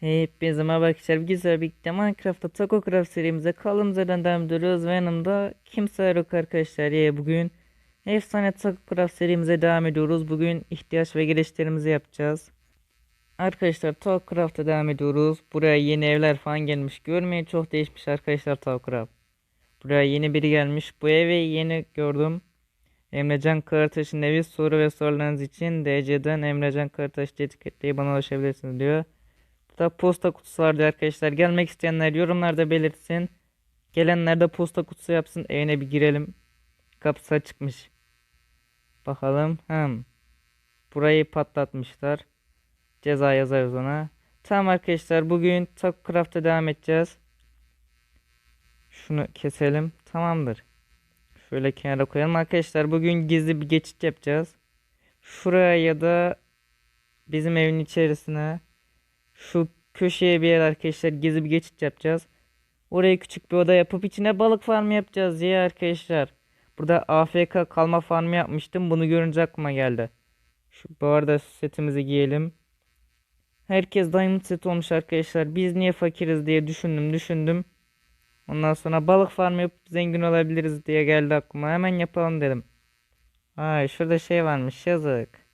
Hepinize merhaba arkadaşlar. Güzel birlikte Minecraft'ta Taco Craft serimize kaldığımız devam ediyoruz. Ve yanımda kimse yok arkadaşlar. Ya bugün efsane Taco Craft serimize devam ediyoruz. Bugün ihtiyaç ve geliştirimizi yapacağız. Arkadaşlar Taco Craft'a devam ediyoruz. Buraya yeni evler falan gelmiş. Görmeye çok değişmiş arkadaşlar Taco Craft. Buraya yeni biri gelmiş. Bu evi yeni gördüm. Emrecan Karataş'ın evi soru ve sorularınız için DC'den Emrecan Karataş etiketleyip bana ulaşabilirsiniz diyor. Burada posta kutusu vardı arkadaşlar. Gelmek isteyenler yorumlarda belirtsin. Gelenler de posta kutusu yapsın. Evine bir girelim. Kapısı açıkmış. Bakalım. Hem. Burayı patlatmışlar. Ceza yazarız ona. Tamam arkadaşlar bugün Taco Craft'a devam edeceğiz. Şunu keselim. Tamamdır. Şöyle kenara koyalım. Arkadaşlar bugün gizli bir geçit yapacağız. Şuraya ya da bizim evin içerisine şu köşeye bir yer arkadaşlar gizli bir geçit yapacağız. Oraya küçük bir oda yapıp içine balık farmı yapacağız ya arkadaşlar. Burada AFK kalma farmı yapmıştım. Bunu görünce aklıma geldi. Şu bu arada setimizi giyelim. Herkes diamond set olmuş arkadaşlar. Biz niye fakiriz diye düşündüm düşündüm. Ondan sonra balık farmı yapıp zengin olabiliriz diye geldi aklıma. Hemen yapalım dedim. Ay şurada şey varmış yazık.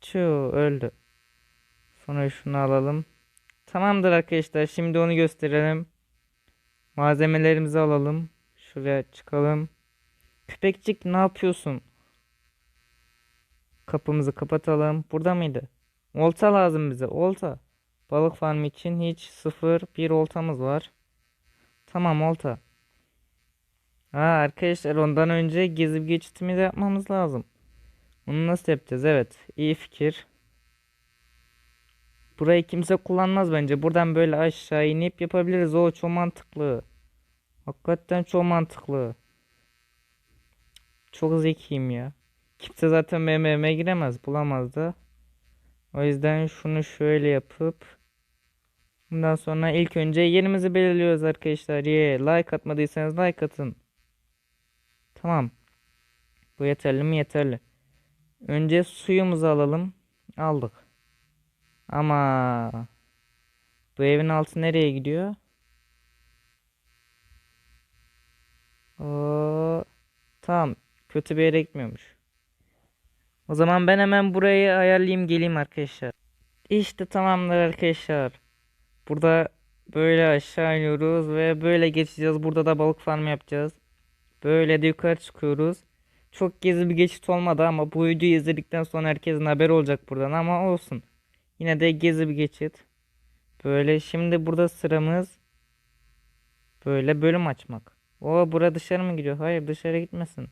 Çuu öldü. Sonra şunu alalım. Tamamdır arkadaşlar. Şimdi onu gösterelim. Malzemelerimizi alalım. Şuraya çıkalım. Köpekçik ne yapıyorsun? Kapımızı kapatalım. Burada mıydı? Olta lazım bize. Olta. Balık farmı için hiç sıfır bir oltamız var. Tamam olta. Ha arkadaşlar ondan önce bir geçitimi de yapmamız lazım. Bunu nasıl yapacağız? Evet. iyi fikir. Burayı kimse kullanmaz bence. Buradan böyle aşağı inip yapabiliriz. O çok mantıklı. Hakikaten çok mantıklı. Çok zekiyim ya. Kimse zaten evime giremez. Bulamaz da. O yüzden şunu şöyle yapıp Bundan sonra ilk önce yerimizi belirliyoruz arkadaşlar. Ye, like atmadıysanız like atın. Tamam. Bu yeterli mi? Yeterli. Önce suyumuzu alalım. Aldık. Ama bu evin altı nereye gidiyor? Oo, tamam. Kötü bir yere gitmiyormuş. O zaman ben hemen burayı ayarlayayım geleyim arkadaşlar. İşte tamamdır arkadaşlar. Burada böyle aşağı iniyoruz ve böyle geçeceğiz. Burada da balık farmı yapacağız. Böyle de yukarı çıkıyoruz. Çok gizli bir geçit olmadı ama bu videoyu izledikten sonra herkesin haberi olacak buradan ama olsun. Yine de gizli bir geçit. Böyle şimdi burada sıramız böyle bölüm açmak. O bura dışarı mı gidiyor? Hayır dışarı gitmesin.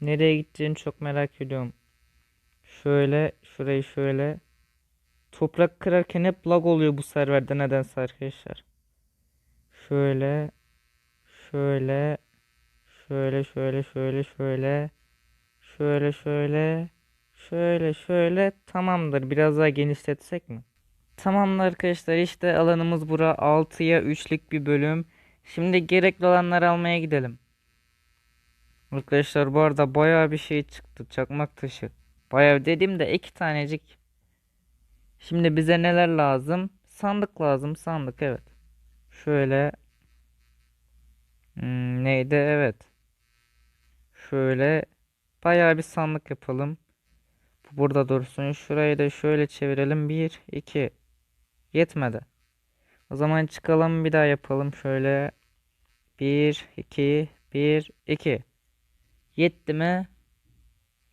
Nereye gideceğini çok merak ediyorum. Şöyle şurayı şöyle. Toprak kırarken hep lag oluyor bu serverde nedense arkadaşlar. Şöyle şöyle şöyle şöyle şöyle şöyle şöyle şöyle şöyle şöyle tamamdır. Biraz daha genişletsek mi? Tamamdır arkadaşlar işte alanımız bura 6'ya 3'lük bir bölüm. Şimdi gerekli olanları almaya gidelim. Arkadaşlar bu arada bayağı bir şey çıktı. Çakmak taşı. Bayağı dediğimde iki tanecik. Şimdi bize neler lazım? Sandık lazım. Sandık evet. Şöyle. Hmm, neydi? Evet. Şöyle. Bayağı bir sandık yapalım. Bu burada dursun. Şurayı da şöyle çevirelim. 1, 2. Yetmedi. O zaman çıkalım bir daha yapalım. Şöyle. 1, 2, 1, 2. Yetti mi?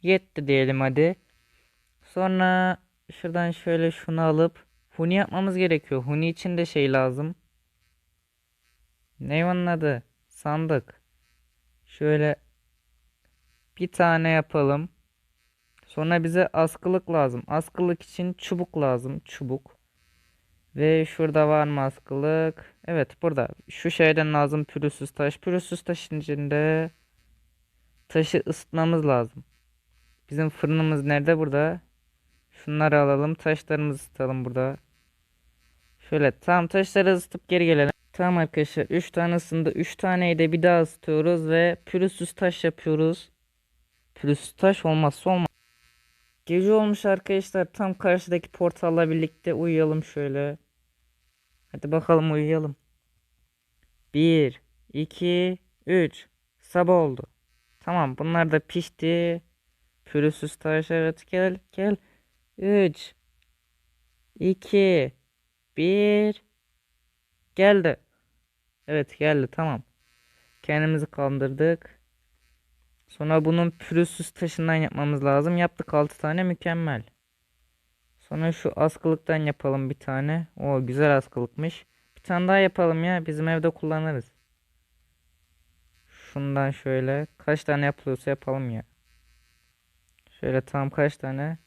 Yetti diyelim hadi. Sonra şuradan şöyle şunu alıp huni yapmamız gerekiyor. Huni için de şey lazım. Ne onun adı? Sandık. Şöyle bir tane yapalım. Sonra bize askılık lazım. Askılık için çubuk lazım. Çubuk. Ve şurada var mı askılık? Evet burada. Şu şeyden lazım pürüzsüz taş. Pürüzsüz taşın içinde taşı ısıtmamız lazım. Bizim fırınımız nerede? Burada. Şunları alalım. Taşlarımızı ısıtalım burada. Şöyle tam taşları ısıtıp geri gelelim. Tamam arkadaşlar 3 tane ısındı. 3 taneyi de bir daha ısıtıyoruz ve pürüzsüz taş yapıyoruz. Pürüzsüz taş olmazsa olmaz. Gece olmuş arkadaşlar. Tam karşıdaki portalla birlikte uyuyalım şöyle. Hadi bakalım uyuyalım. 1, 2, 3. Sabah oldu. Tamam bunlar da pişti. Pürüzsüz taşlar at gel gel. 3, 2, 1. Geldi. Evet geldi tamam. Kendimizi kandırdık. Sonra bunun pürüzsüz taşından yapmamız lazım. Yaptık 6 tane mükemmel. Sonra şu askılıktan yapalım bir tane. O güzel askılıkmış. Bir tane daha yapalım ya. Bizim evde kullanırız. Şundan şöyle. Kaç tane yapılıyorsa yapalım ya. Şöyle tam kaç tane.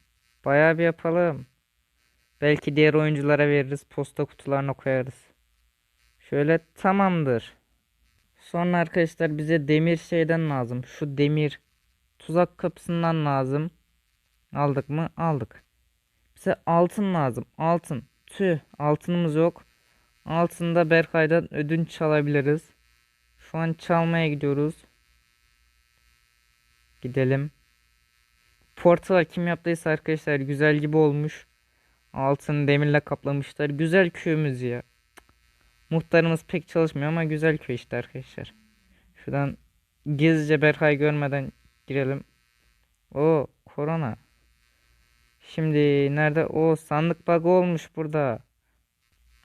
Bayağı bir yapalım. Belki diğer oyunculara veririz. Posta kutularına koyarız. Şöyle tamamdır. Sonra arkadaşlar bize demir şeyden lazım. Şu demir tuzak kapısından lazım. Aldık mı? Aldık. Bize altın lazım. Altın. Tüh, altınımız yok. Altında Berkay'dan ödünç çalabiliriz. Şu an çalmaya gidiyoruz. Gidelim. Portal kim yaptıysa arkadaşlar güzel gibi olmuş. Altını demirle kaplamışlar. Güzel köyümüz ya. Muhtarımız pek çalışmıyor ama güzel köy işte arkadaşlar. Şuradan gizlice Berkay görmeden girelim. O korona. Şimdi nerede? O sandık bug olmuş burada.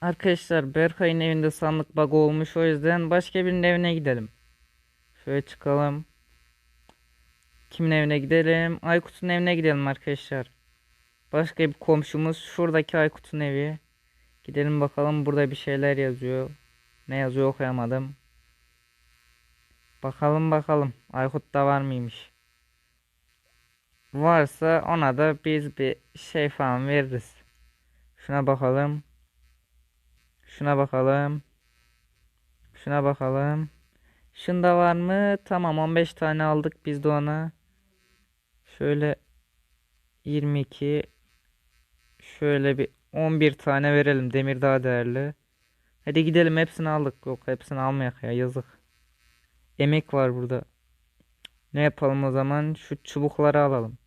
Arkadaşlar Berkay'ın evinde sandık bug olmuş. O yüzden başka birinin evine gidelim. Şöyle çıkalım. Kimin evine gidelim? Aykut'un evine gidelim arkadaşlar. Başka bir komşumuz. Şuradaki Aykut'un evi. Gidelim bakalım burada bir şeyler yazıyor. Ne yazıyor okuyamadım. Bakalım bakalım. Aykut da var mıymış? Varsa ona da biz bir şey falan veririz. Şuna bakalım. Şuna bakalım. Şuna bakalım. Şunda var mı? Tamam 15 tane aldık biz de ona. Şöyle 22 şöyle bir 11 tane verelim. Demir daha değerli. Hadi gidelim hepsini aldık. Yok hepsini almayak ya yazık. Emek var burada. Ne yapalım o zaman? Şu çubukları alalım.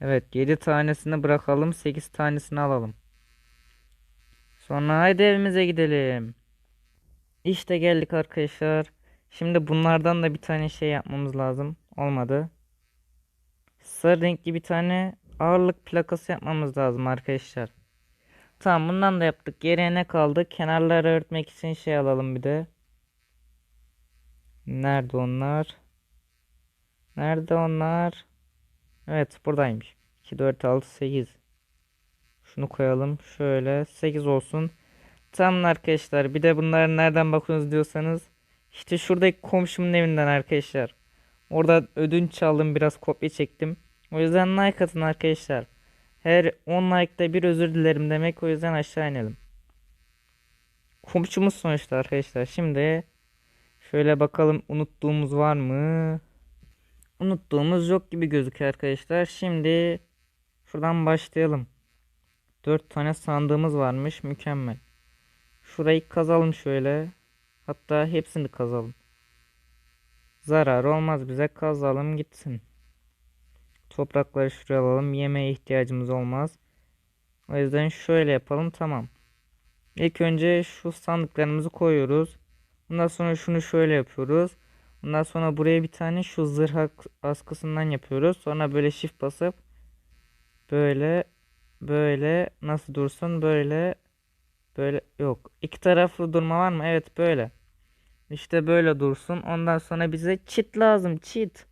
Evet 7 tanesini bırakalım. 8 tanesini alalım. Sonra haydi evimize gidelim. İşte geldik arkadaşlar. Şimdi bunlardan da bir tane şey yapmamız lazım. Olmadı. Sarı renkli bir tane ağırlık plakası yapmamız lazım arkadaşlar. Tamam bundan da yaptık. Geriye ne kaldı? Kenarları örtmek için şey alalım bir de. Nerede onlar? Nerede onlar? Evet buradaymış. 2, 4, 6, 8. Şunu koyalım. Şöyle 8 olsun. Tamam arkadaşlar. Bir de bunları nereden bakıyorsunuz diyorsanız. İşte şuradaki komşumun evinden arkadaşlar. Orada ödünç çaldım. Biraz kopya çektim. O yüzden like atın arkadaşlar. Her 10 like'da bir özür dilerim demek. O yüzden aşağı inelim. Komşumuz sonuçta arkadaşlar. Şimdi şöyle bakalım unuttuğumuz var mı? Unuttuğumuz yok gibi gözüküyor arkadaşlar. Şimdi şuradan başlayalım. 4 tane sandığımız varmış. Mükemmel. Şurayı kazalım şöyle. Hatta hepsini kazalım. Zarar olmaz bize kazalım gitsin. Toprakları şuraya alalım. Yemeğe ihtiyacımız olmaz. O yüzden şöyle yapalım. Tamam. İlk önce şu sandıklarımızı koyuyoruz. Ondan sonra şunu şöyle yapıyoruz. Ondan sonra buraya bir tane şu zırh askısından yapıyoruz. Sonra böyle shift basıp böyle böyle nasıl dursun böyle böyle yok. İki taraflı durma var mı? Evet böyle. İşte böyle dursun. Ondan sonra bize çit lazım. Çit.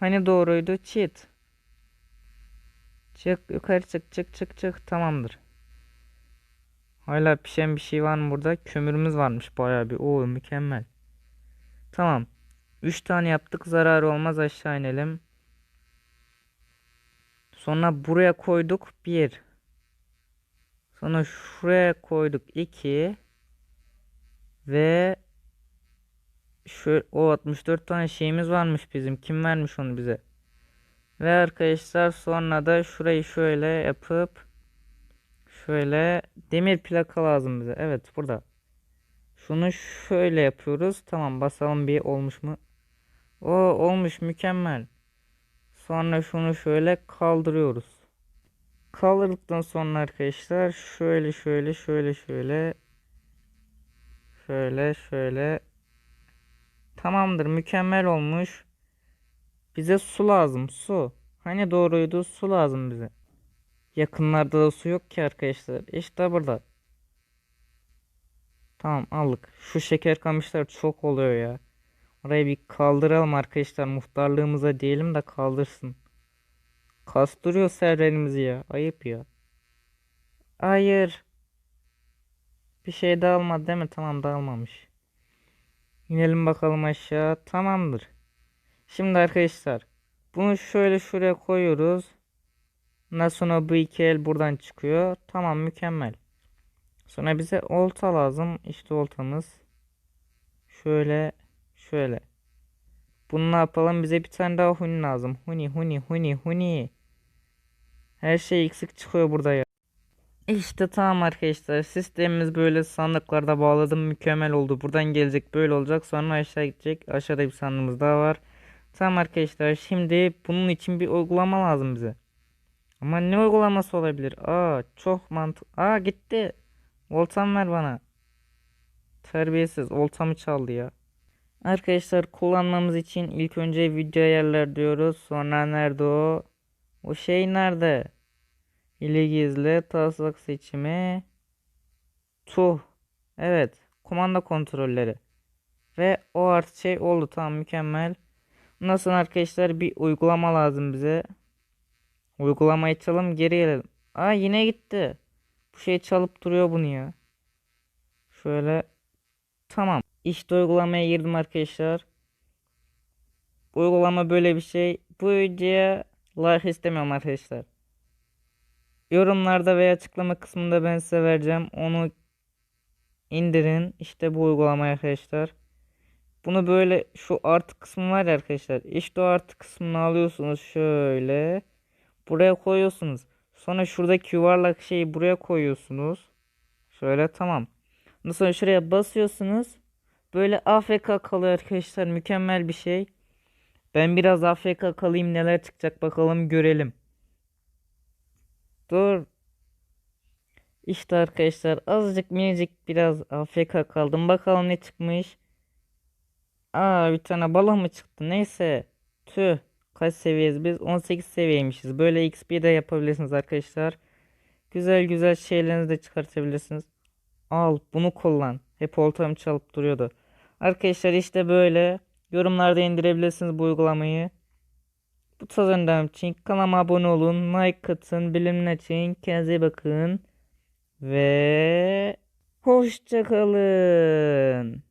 Hani doğruydu? Çit. Çık yukarı çık çık çık çık. Tamamdır. Hala pişen bir şey var mı burada? Kömürümüz varmış bayağı bir. Oo mükemmel. Tamam. 3 tane yaptık. Zarar olmaz aşağı inelim. Sonra buraya koyduk 1. Sonra şuraya koyduk 2. Ve şu o 64 tane şeyimiz varmış bizim. Kim vermiş onu bize? Ve arkadaşlar sonra da şurayı şöyle yapıp şöyle demir plaka lazım bize. Evet burada. Şunu şöyle yapıyoruz. Tamam basalım bir olmuş mu? O olmuş mükemmel. Sonra şunu şöyle kaldırıyoruz. Kaldırdıktan sonra arkadaşlar şöyle şöyle şöyle şöyle şöyle şöyle tamamdır mükemmel olmuş. Bize su lazım su. Hani doğruydu su lazım bize. Yakınlarda da su yok ki arkadaşlar. İşte burada. Tamam aldık. Şu şeker kamışlar çok oluyor ya. Orayı bir kaldıralım arkadaşlar. Muhtarlığımıza diyelim de kaldırsın. Kastırıyor serverimizi ya. Ayıp ya. Hayır. Bir şey de almadı değil mi? Tamam da almamış. İnelim bakalım aşağı. Tamamdır. Şimdi arkadaşlar. Bunu şöyle şuraya koyuyoruz. Ondan sonra bu iki buradan çıkıyor. Tamam mükemmel. Sonra bize olta lazım. İşte oltamız. Şöyle şöyle. Bunu ne yapalım? Bize bir tane daha huni lazım. Huni huni huni huni. Her şey eksik çıkıyor burada ya. İşte tamam arkadaşlar. Sistemimiz böyle sandıklarda bağladım. Mükemmel oldu. Buradan gelecek böyle olacak. Sonra aşağı gidecek. Aşağıda bir sandığımız daha var. Tamam arkadaşlar. Şimdi bunun için bir uygulama lazım bize. Ama ne uygulaması olabilir? Aa çok mantık. Aa gitti. Oltam ver bana. Terbiyesiz. Oltamı çaldı ya. Arkadaşlar kullanmamız için ilk önce video ayarlar diyoruz. Sonra nerede o? O şey nerede? İli gizli taslak seçimi. Tuh. Evet. Kumanda kontrolleri. Ve o artı şey oldu. Tamam mükemmel. Nasıl arkadaşlar bir uygulama lazım bize. Uygulamayı çalalım geri gelelim. Aa yine gitti. Bu şey çalıp duruyor bunu ya. Şöyle. Tamam. İşte uygulamaya girdim arkadaşlar. Uygulama böyle bir şey. Bu videoya like istemiyorum arkadaşlar. Yorumlarda veya açıklama kısmında ben size vereceğim. Onu indirin. İşte bu uygulamayı arkadaşlar. Bunu böyle şu artı kısmı var ya arkadaşlar. İşte o artı kısmını alıyorsunuz şöyle. Buraya koyuyorsunuz. Sonra şuradaki yuvarlak şeyi buraya koyuyorsunuz. Şöyle tamam. Ondan sonra şuraya basıyorsunuz. Böyle AFK kalıyor arkadaşlar. Mükemmel bir şey. Ben biraz AFK kalayım neler çıkacak bakalım görelim. Dur. İşte arkadaşlar azıcık minicik biraz AFK kaldım. Bakalım ne çıkmış. Aa bir tane balık mı çıktı? Neyse. Tüh. Kaç seviyeyiz biz? 18 seviyeymişiz. Böyle XP de yapabilirsiniz arkadaşlar. Güzel güzel şeylerinizi de çıkartabilirsiniz. Al bunu kullan. Hep oltam çalıp duruyordu. Arkadaşlar işte böyle. Yorumlarda indirebilirsiniz bu uygulamayı. Bu tarz öndem için kanalıma abone olun. Like atın. Bilimler için. Kendinize bakın. Ve hoşçakalın.